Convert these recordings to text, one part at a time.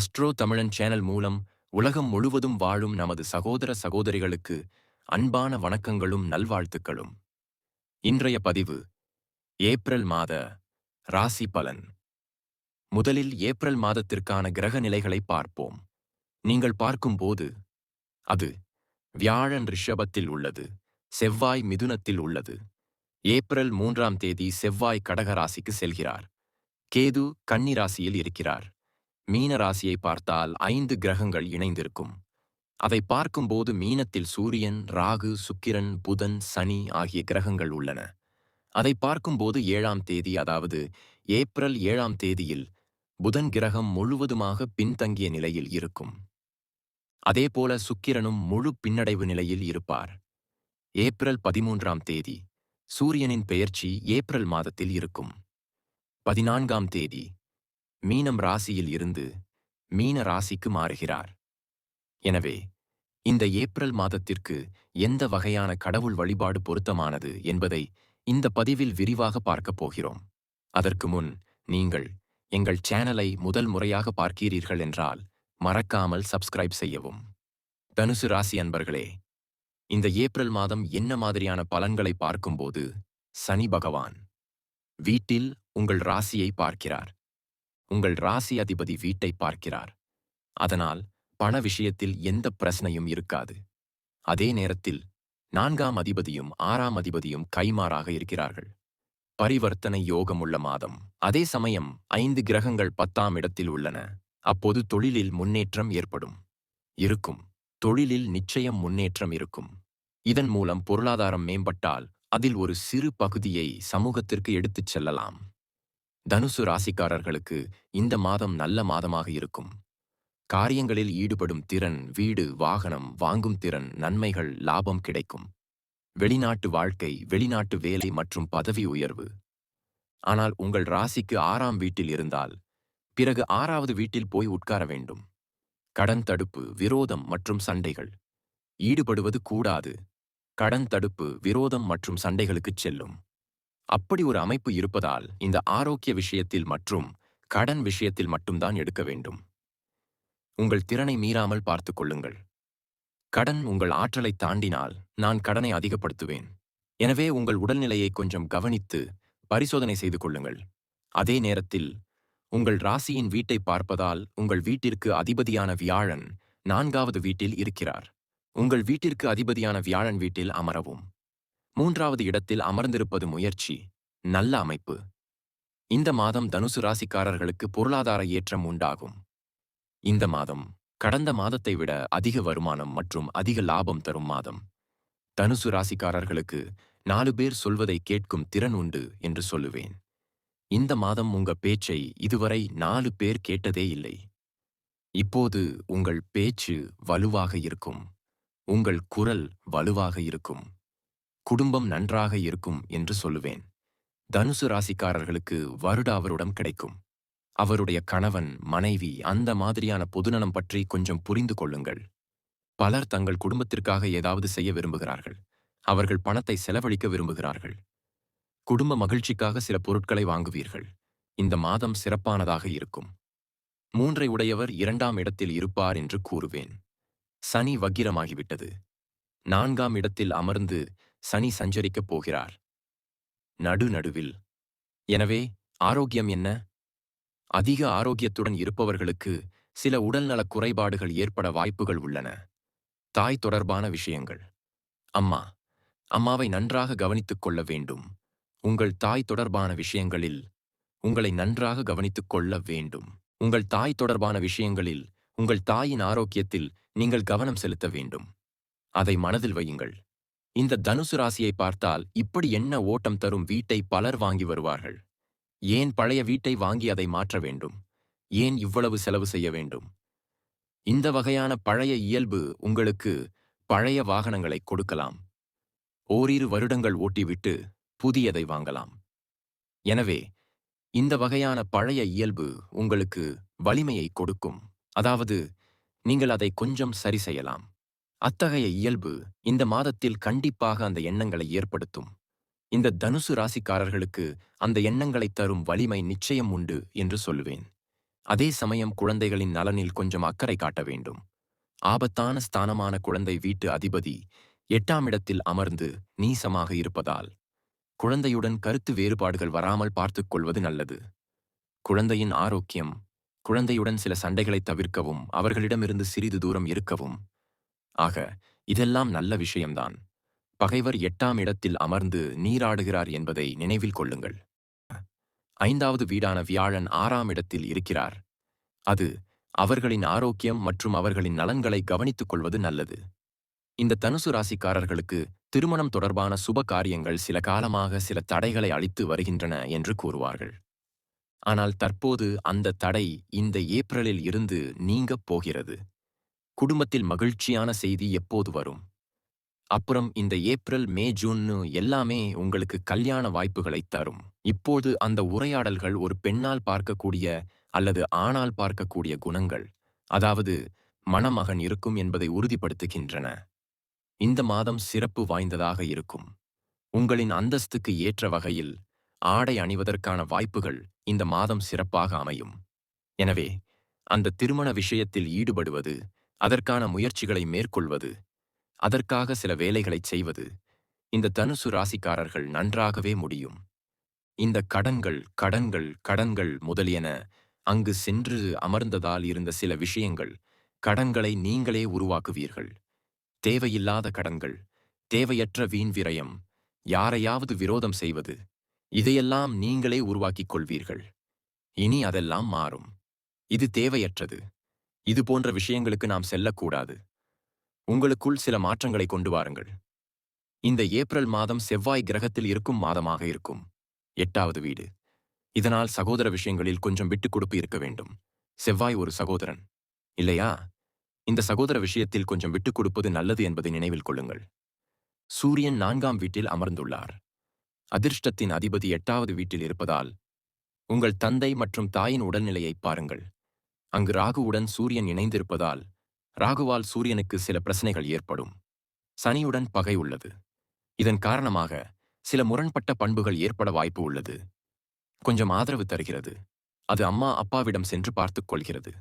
Astro தமிழன் channel மூலம் உலகம் முழுவதும் வாழும் நமது சகோதர சகோதரிகளுக்கு அன்பான வணக்கங்களும் நல்வாழ்த்துக்களும். இன்றைய பதிவு ஏப்ரல் மாத ராசி பலன். முதலில் ஏப்ரல் மாதத்திற்கான கிரக நிலைகளை பார்ப்போம். நீங்கள் பார்க்கும்போது அது வியாழன் ரிஷபத்தில் உள்ளது செவ்வாய் மிதுனத்தில் உள்ளது. ஏப்ரல் மூன்றாம் தேதி செவ்வாய் கடக ராசிக்கு செல்கிறார். கேது கன்னி ராசியில் இருக்கிறார். மீன ராசியை பார்த்தால் ஐந்து கிரகங்கள் இணைந்திருக்கும். அதை பார்க்கும்போது மீனத்தில் சூரியன் ராகு சுக்கிரன் புதன் சனி ஆகிய கிரகங்கள் உள்ளன. அதை பார்க்கும்போது ஏழாம் தேதி அதாவது ஏப்ரல் ஏழாம் தேதியில் புதன் கிரகம் முழுவதுமாக பின்தங்கிய நிலையில் இருக்கும். அதேபோல சுக்கிரனும் முழு பின்னடைவு நிலையில் இருப்பார். ஏப்ரல் பதிமூன்றாம் தேதி சூரியனின் பெயர்ச்சி ஏப்ரல் மாதத்தில் இருக்கும். பதினான்காம் தேதி மீனம் ராசியில் இருந்து மீன ராசிக்கு மாறுகிறார். எனவே இந்த ஏப்ரல் மாதத்திற்கு எந்த வகையான கடவுள் வழிபாடு பொருத்தமானது என்பதை இந்த பதிவில் விரிவாக பார்க்கப் போகிறோம். அதற்கு முன் நீங்கள் எங்கள் சேனலை முதல் முறையாக பார்க்கிறீர்கள் என்றால் மறக்காமல் சப்ஸ்கிரைப் செய்யவும். தனுசு ராசி அன்பர்களே இந்த ஏப்ரல் மாதம் என்ன மாதிரியான பலன்களை பார்க்கும்போது சனி பகவான் வீட்டில் உங்கள் ராசியை பார்க்கிறார். உங்கள் ராசி அதிபதி வீட்டை பார்க்கிறார். அதனால் பண விஷயத்தில் எந்த பிரச்சனையும் இருக்காது. அதே நேரத்தில் நான்காம் அதிபதியும் ஆறாம் அதிபதியும் கைமாறாக இருக்கிறார்கள். பரிவர்த்தனை யோகம் உள்ள மாதம். அதே சமயம் ஐந்து கிரகங்கள் பத்தாம் இடத்தில் உள்ளன. அப்போது தொழிலில் முன்னேற்றம் ஏற்படும். இருக்கும். தொழிலில் நிச்சயம் முன்னேற்றம் இருக்கும். இதன் மூலம் பொருளாதாரம் மேம்பட்டால் அதில் ஒரு சிறு பகுதியை சமூகத்திற்கு எடுத்துச் செல்லலாம். தனுசு ராசிக்காரர்களுக்கு இந்த மாதம் நல்ல மாதமாக இருக்கும். காரியங்களில் ஈடுபடும் திறன் வீடு வாகனம் வாங்கும் திறன் நன்மைகள் லாபம் கிடைக்கும். வெளிநாட்டு வாழ்க்கை வெளிநாட்டு வேலை மற்றும் பதவி உயர்வு. ஆனால் உங்கள் ராசிக்கு ஆறாம் வீட்டில் இருந்தால் பிறகு ஆறாவது வீட்டில் போய் உட்கார வேண்டும். கடன் தடுப்பு விரோதம் மற்றும் சண்டைகள். ஈடுபடுவது கூடாது. கடன் தடுப்பு விரோதம் மற்றும் சண்டைகளுக்குச் செல்லும். அப்படி ஒரு அமைப்பு இருப்பதால் இந்த ஆரோக்கிய விஷயத்தில் மற்றும் கடன் விஷயத்தில் மட்டும்தான் எடுக்க வேண்டும். உங்கள் திறனை மீறாமல் பார்த்து கொள்ளுங்கள். கடன் உங்கள் ஆற்றலை தாண்டினால் நான் கடனை அதிகப்படுத்துவேன். எனவே உங்கள் உடல்நிலையை கொஞ்சம் கவனித்து பரிசோதனை செய்து கொள்ளுங்கள். அதே நேரத்தில் உங்கள் ராசியின் வீட்டை பார்ப்பதால் உங்கள் வீட்டிற்கு அதிபதியான வியாழன் நான்காவது வீட்டில் இருக்கிறார். உங்கள் வீட்டிற்கு அதிபதியான வியாழன் வீட்டில் அமரவும். மூன்றாவது இடத்தில் அமர்ந்திருப்பது முயற்சி நல்ல அமைப்பு. இந்த மாதம் தனுசு ராசிக்காரர்களுக்கு பொருளாதார ஏற்றம் உண்டாகும். இந்த மாதம் கடந்த மாதத்தை விட அதிக வருமானம் மற்றும் அதிக லாபம் தரும் மாதம். தனுசு ராசிக்காரர்களுக்கு நாலு பேர் சொல்வதை கேட்கும் திறன் உண்டு என்று சொல்லுவேன். இந்த மாதம் உங்க பேச்சை இதுவரை நாலு பேர் கேட்டதே இல்லை. இப்போது உங்கள் பேச்சு வலுவாக இருக்கும். உங்கள் குரல் வலுவாக இருக்கும். குடும்பம் நன்றாக இருக்கும் என்று சொல்லுவேன். தனுசு ராசிக்காரர்களுக்கு வருட அவருடம் கிடைக்கும். அவருடைய கணவன் மனைவி அந்த மாதிரியான பொதுநலம் பற்றி கொஞ்சம் புரிந்து கொள்ளுங்கள். பலர் தங்கள் குடும்பத்திற்காக ஏதாவது செய்ய விரும்புகிறார்கள். அவர்கள் பணத்தை செலவழிக்க விரும்புகிறார்கள். குடும்ப மகிழ்ச்சிக்காக சில பொருட்களை வாங்குவீர்கள். இந்த மாதம் சிறப்பானதாக இருக்கும். மூன்றை உடையவர் இரண்டாம் இடத்தில் இருப்பார் என்று கூறுவேன். சனி வக்கிரமாகிவிட்டது. நான்காம் இடத்தில் அமர்ந்து சனி சஞ்சரிக்கப் போகிறார். நடு நடுவில் எனவே ஆரோக்கியம் என்ன? அதிக ஆரோக்கியத்துடன் இருப்பவர்களுக்கு சில உடல்நலக் குறைபாடுகள் ஏற்பட வாய்ப்புகள் உள்ளன. தாய் தொடர்பான விஷயங்கள். அம்மா அம்மாவை நன்றாக கவனித்துக் கொள்ள வேண்டும். உங்கள் தாய் தொடர்பான விஷயங்களில் உங்களை நன்றாக கவனித்துக் கொள்ள வேண்டும். உங்கள் தாய் தொடர்பான விஷயங்களில் உங்கள் தாயின் ஆரோக்கியத்தில் நீங்கள் கவனம் செலுத்த வேண்டும். அதை மனதில் வையுங்கள். இந்த தனுசு ராசியை பார்த்தால் இப்படி என்ன ஓட்டம் தரும் வீட்டை பலர் வாங்கி வருவார்கள்? ஏன் பழைய வீட்டை வாங்கி அதை மாற்ற வேண்டும்? ஏன் இவ்வளவு செலவு செய்ய வேண்டும்? இந்த வகையான பழைய இயல்பு உங்களுக்கு பழைய வாகனங்களை கொடுக்கலாம். ஓரிரு வருடங்கள் ஓட்டிவிட்டு புதியதை வாங்கலாம். எனவே இந்த வகையான பழைய இயல்பு உங்களுக்கு வலிமையை கொடுக்கும். அதாவது நீங்கள் அதை கொஞ்சம் சரி செய்யலாம். அத்தகைய இயல்பு இந்த மாதத்தில் கண்டிப்பாக அந்த எண்ணங்களை ஏற்படுத்தும். இந்த தனுசு ராசிக்காரர்களுக்கு அந்த எண்ணங்களை தரும் வலிமை நிச்சயம் உண்டு என்று சொல்லுவேன். அதே சமயம் குழந்தைகளின் நலனில் கொஞ்சம் அக்கறை காட்ட வேண்டும். ஆபத்தான ஸ்தானமான குழந்தை வீட்டு அதிபதி எட்டாம் இடத்தில் அமர்ந்து நீசமாக இருப்பதால் குழந்தையுடன் கருத்து வேறுபாடுகள் வராமல் பார்த்துக் கொள்வது நல்லது. குழந்தையின் ஆரோக்கியம் குழந்தையுடன் சில சண்டைகளை தவிர்க்கவும் அவர்களிடமிருந்து சிறிது தூரம் இருக்கவும் ஆக இதெல்லாம் நல்ல விஷயம்தான். பகைவர் எட்டாம் இடத்தில் அமர்ந்து நீராடுகிறார் என்பதை நினைவில் கொள்ளுங்கள். ஐந்தாவது வீடான வியாழன் ஆறாம் இடத்தில் இருக்கிறார். அது அவர்களின் ஆரோக்கியம் மற்றும் அவர்களின் நலன்களை கவனித்துக் கொள்வது நல்லது. இந்த தனுசு ராசிக்காரர்களுக்கு திருமணம் தொடர்பான சுப காரியங்கள் சில காலமாக சில தடைகளை அளித்து வருகின்றன என்று கூறுவார்கள். ஆனால் தற்போது அந்த தடை இந்த ஏப்ரலில் இருந்து நீங்கப் போகிறது. குடும்பத்தில் மகிழ்ச்சியான செய்தி எப்போது வரும்? அப்புறம் இந்த ஏப்ரல் மே ஜூன்னு எல்லாமே உங்களுக்கு கல்யாண வாய்ப்புகளை தரும். இப்போது அந்த உரையாடல்கள் ஒரு பெண்ணால் பார்க்கக்கூடிய அல்லது ஆணால் பார்க்கக்கூடிய குணங்கள் அதாவது மணமகன் இருக்கும் என்பதை உறுதிப்படுத்துகின்றன. இந்த மாதம் சிறப்பு வாய்ந்ததாக இருக்கும். உங்களின் அந்தஸ்துக்கு ஏற்ற வகையில் ஆடை அணிவதற்கான வாய்ப்புகள் இந்த மாதம் சிறப்பாக அமையும். எனவே அந்த திருமண விஷயத்தில் ஈடுபடுவது அதற்கான முயற்சிகளை மேற்கொள்வது அதற்காக சில வேலைகளைச் செய்வது இந்த தனுசு ராசிக்காரர்கள் நன்றாகவே முடியும். இந்த கடன்கள் கடன்கள் கடன்கள் முதலியன அங்கு சென்று அமர்ந்ததால் இருந்த சில விஷயங்கள் கடன்களை நீங்களே உருவாக்குவீர்கள். தேவையில்லாத கடன்கள் தேவையற்ற வீண் விரயம் யாரையாவது விரோதம் செய்வது இதையெல்லாம் நீங்களே உருவாக்கிக் கொள்வீர்கள். இனி அதெல்லாம் மாறும். இது தேவையற்றது. இது போன்ற விஷயங்களுக்கு நாம் செல்லக்கூடாது. உங்களுக்குள் சில மாற்றங்களை கொண்டு வாருங்கள். இந்த ஏப்ரல் மாதம் செவ்வாய் கிரகத்தில் இருக்கும் மாதமாக இருக்கும். எட்டாவது வீடு. இதனால் சகோதர விஷயங்களில் கொஞ்சம் விட்டுக் கொடுப்பு இருக்க வேண்டும். செவ்வாய் ஒரு சகோதரன். இல்லையா? இந்த சகோதர விஷயத்தில் கொஞ்சம் விட்டுக் கொடுப்பது நல்லது என்பதை நினைவில் கொள்ளுங்கள். சூரியன் நான்காம் வீட்டில் அமர்ந்துள்ளார். அதிர்ஷ்டத்தின் அதிபதி எட்டாவது வீட்டில் இருப்பதால் உங்கள் தந்தை மற்றும் தாயின் உடல்நிலையை பாருங்கள். அங்கு ராகுவுடன் சூரியன் இணைந்திருப்பதால் ராகுவால் சூரியனுக்கு சில பிரச்சனைகள் ஏற்படும். சனியுடன் பகை உள்ளது. இதன் காரணமாக சில முரண்பட்ட பண்புகள் ஏற்பட வாய்ப்பு உள்ளது. கொஞ்சம் ஆதரவு தருகிறது. அது அம்மா அப்பாவிடம் சென்று பார்த்துக் கொள்கிறது.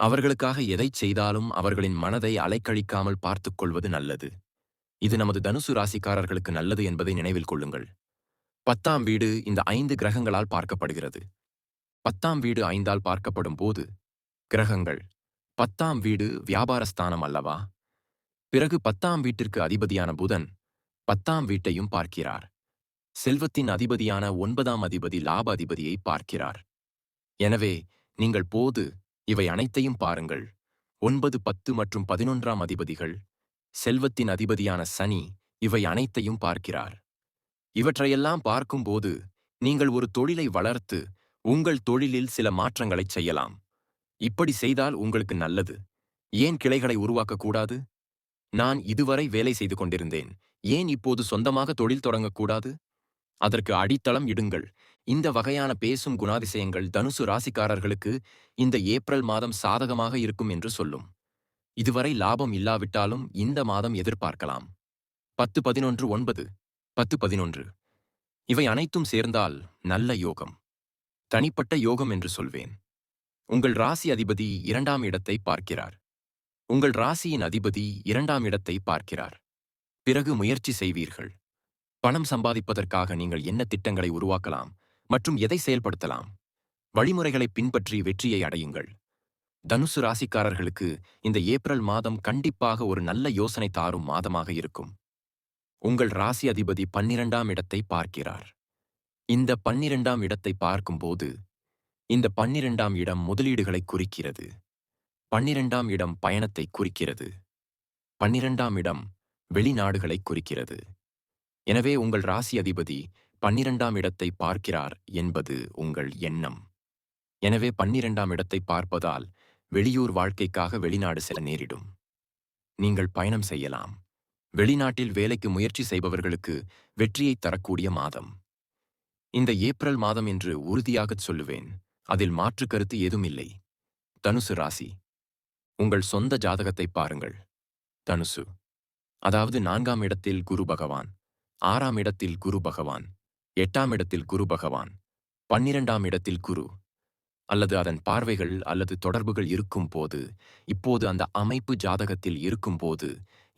அவர்களுக்காக எதைச் செய்தாலும் அவர்களின் மனதை அலைக்கழிக்காமல் பார்த்துக் கொள்வது நல்லது. இது நமது தனுசு ராசிக்காரர்களுக்கு நல்லது என்பதை நினைவில் கொள்ளுங்கள். பத்தாம் வீடு இந்த ஐந்து கிரகங்களால் பார்க்கப்படுகிறது. பத்தாம் வீடு ஐந்தால் பார்க்கப்படும் போது கிரகங்கள் பத்தாம் வீடு வியாபாரஸ்தானம் அல்லவா? பிறகு பத்தாம் வீட்டிற்கு அதிபதியான புதன் பத்தாம் வீட்டையும் பார்க்கிறார். செல்வத்தின் அதிபதியான ஒன்பதாம் அதிபதி லாப அதிபதியை பார்க்கிறார். எனவே நீங்கள் போது இவை அனைத்தையும் பாருங்கள். ஒன்பது பத்து மற்றும் பதினொன்றாம் அதிபதிகள் செல்வத்தின் அதிபதியான சனி இவை அனைத்தையும் பார்க்கிறார். இவற்றையெல்லாம் பார்க்கும்போது நீங்கள் ஒரு தொழிலை வளர்த்து உங்கள் தொழிலில் சில மாற்றங்களைச் செய்யலாம். இப்படி செய்தால் உங்களுக்கு நல்லது. ஏன் கிளைகளை உருவாக்கக்கூடாது நான் இதுவரை வேலை செய்து கொண்டிருந்தேன். ஏன் இப்போது சொந்தமாக தொழில் தொடங்கக்கூடாது அதற்கு அடித்தளம் இடுங்கள். இந்த வகையான பேசும் குணாதிசயங்கள் தனுசு ராசிக்காரர்களுக்கு இந்த ஏப்ரல் மாதம் சாதகமாக இருக்கும் என்று சொல்லும். இதுவரை லாபம் இல்லாவிட்டாலும் இந்த மாதம் எதிர்பார்க்கலாம். பத்து பதினொன்று ஒன்பது பத்து பதினொன்று. இவை அனைத்தும் சேர்ந்தால் நல்ல யோகம். தனிப்பட்ட யோகம் என்று சொல்வேன். உங்கள் ராசி அதிபதி இரண்டாம் இடத்தை பார்க்கிறார். உங்கள் ராசியின் அதிபதி இரண்டாம் இடத்தை பார்க்கிறார். பிறகு முயற்சி செய்வீர்கள். பணம் சம்பாதிப்பதற்காக நீங்கள் என்ன திட்டங்களை உருவாக்கலாம் மற்றும் எதை செயல்படுத்தலாம்? வழிமுறைகளை பின்பற்றி வெற்றியை அடையுங்கள். தனுசு ராசிக்காரர்களுக்கு இந்த ஏப்ரல் மாதம் கண்டிப்பாக ஒரு நல்ல யோசனை தாரும் மாதமாக இருக்கும். உங்கள் ராசி அதிபதி பன்னிரண்டாம் இடத்தை பார்க்கிறார். இந்த பன்னிரெண்டாம் இடத்தை பார்க்கும்போது இந்த பன்னிரெண்டாம் இடம் முதலீடுகளை குறிக்கிறது. பன்னிரெண்டாம் இடம் பயணத்தை குறிக்கிறது. பன்னிரெண்டாம் இடம் வெளிநாடுகளை குறிக்கிறது. எனவே உங்கள் ராசி அதிபதி பன்னிரண்டாம் இடத்தை பார்க்கிறார் என்பது உங்கள் எண்ணம். எனவே பன்னிரெண்டாம் இடத்தை பார்ப்பதால் வெளியூர் வாழ்க்கைக்காக வெளிநாடு செல்ல நேரிடும். நீங்கள் பயணம் செய்யலாம். வெளிநாட்டில் வேலைக்கு முயற்சி செய்பவர்களுக்கு வெற்றியை தரக்கூடிய மாதம். இந்த ஏப்ரல் மாதம் என்று உறுதியாகச் சொல்லுவேன். அதில் மாற்று கருத்து ஏதுமில்லை தனுசு ராசி. உங்கள் சொந்த ஜாதகத்தை பாருங்கள். தனுசு. அதாவது நான்காம் இடத்தில் குரு பகவான் ஆறாம் இடத்தில் குரு பகவான் எட்டாம் இடத்தில் குரு பகவான் பன்னிரண்டாம் இடத்தில் குரு. அல்லது அதன் பார்வைகள் அல்லது தொடர்புகள் இருக்கும்போது இப்போது அந்த அமைப்பு ஜாதகத்தில் இருக்கும்போது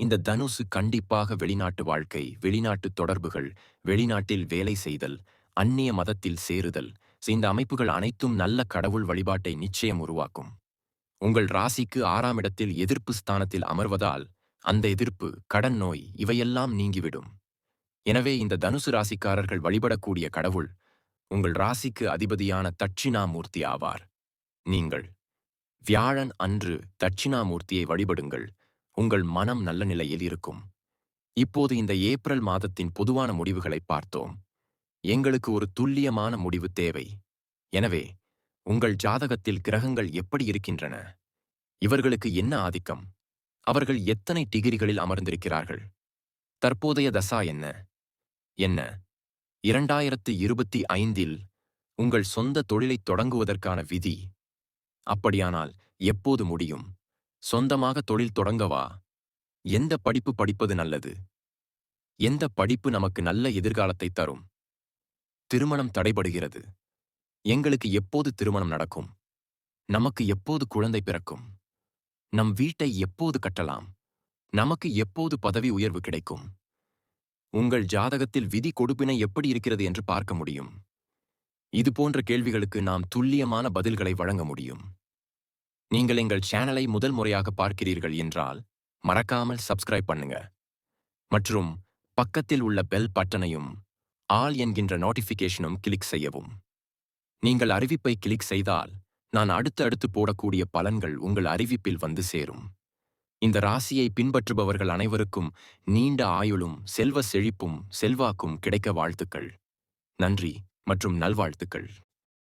இந்த தனுசு கண்டிப்பாக வெளிநாட்டு வாழ்க்கை வெளிநாட்டு தொடர்புகள் வெளிநாட்டில் வேலை செய்தல் அந்நிய மதத்தில் சேருதல். இந்த அமைப்புகள் அனைத்தும் நல்ல கடவுள் வழிபாட்டை நிச்சயம் உருவாக்கும். உங்கள் ராசிக்கு ஆறாம் இடத்தில் எதிர்ப்பு ஸ்தானத்தில் அமர்வதால் அந்த எதிர்ப்பு கடன் நோய் இவையெல்லாம் நீங்கிவிடும். எனவே இந்த தனுசு ராசிக்காரர்கள் வழிபடக்கூடிய கடவுள் உங்கள் ராசிக்கு அதிபதியான தட்சிணாமூர்த்தி ஆவார். நீங்கள் வியாழன் அன்று தட்சிணாமூர்த்தியை வழிபடுங்கள். உங்கள் மனம் நல்ல நிலையில் இருக்கும். இப்போது இந்த ஏப்ரல் மாதத்தின் பொதுவான முடிவுகளை பார்த்தோம். எங்களுக்கு ஒரு துல்லியமான முடிவு தேவை. எனவே உங்கள் ஜாதகத்தில் கிரகங்கள் எப்படி இருக்கின்றன? இவர்களுக்கு என்ன ஆதிக்கம்? அவர்கள் எத்தனை டிகிரிகளில் அமர்ந்திருக்கிறார்கள்? தற்போதைய தசா என்ன? என்ன? இரண்டாயிரத்து இருபத்தி ஐந்தில் உங்கள் சொந்த தொழிலைத் தொடங்குவதற்கான விதி. அப்படியானால் எப்போது முடியும்? சொந்தமாக தொழில் தொடங்கவா? எந்த படிப்பு படிப்பது நல்லது? எந்த படிப்பு நமக்கு நல்ல எதிர்காலத்தை தரும்? திருமணம் தடைபடுகிறது. எங்களுக்கு எப்போது திருமணம் நடக்கும்? நமக்கு எப்போது குழந்தை பிறக்கும்? நம் வீட்டை எப்போது கட்டலாம்? நமக்கு எப்போது பதவி உயர்வு கிடைக்கும்? உங்கள் ஜாதகத்தில் விதி கொடுப்பினை எப்படி இருக்கிறது என்று பார்க்க முடியும். இது போன்ற கேள்விகளுக்கு நாம் துல்லியமான பதில்களை வழங்க முடியும். நீங்கள் எங்கள் சேனலை முதல் முறையாக பார்க்கிறீர்கள் என்றால் மறக்காமல் சப்ஸ்கிரைப் பண்ணுங்க. மற்றும் பக்கத்தில் உள்ள பெல் பட்டனையும் ஆல் என்கின்ற நோட்டிஃபிகேஷனும் கிளிக் செய்யவும். நீங்கள் அறிவிப்பை கிளிக் செய்தால் நான் அடுத்தடுத்து போடக்கூடிய பலன்கள் உங்கள் அறிவிப்பில் வந்து சேரும். இந்த ராசியை பின்பற்றுபவர்கள் அனைவருக்கும் நீண்ட ஆயுளும் செல்வ செழிப்பும் செல்வாக்கும் கிடைக்க வாழ்த்துக்கள். நன்றி மற்றும் நல்வாழ்த்துக்கள்.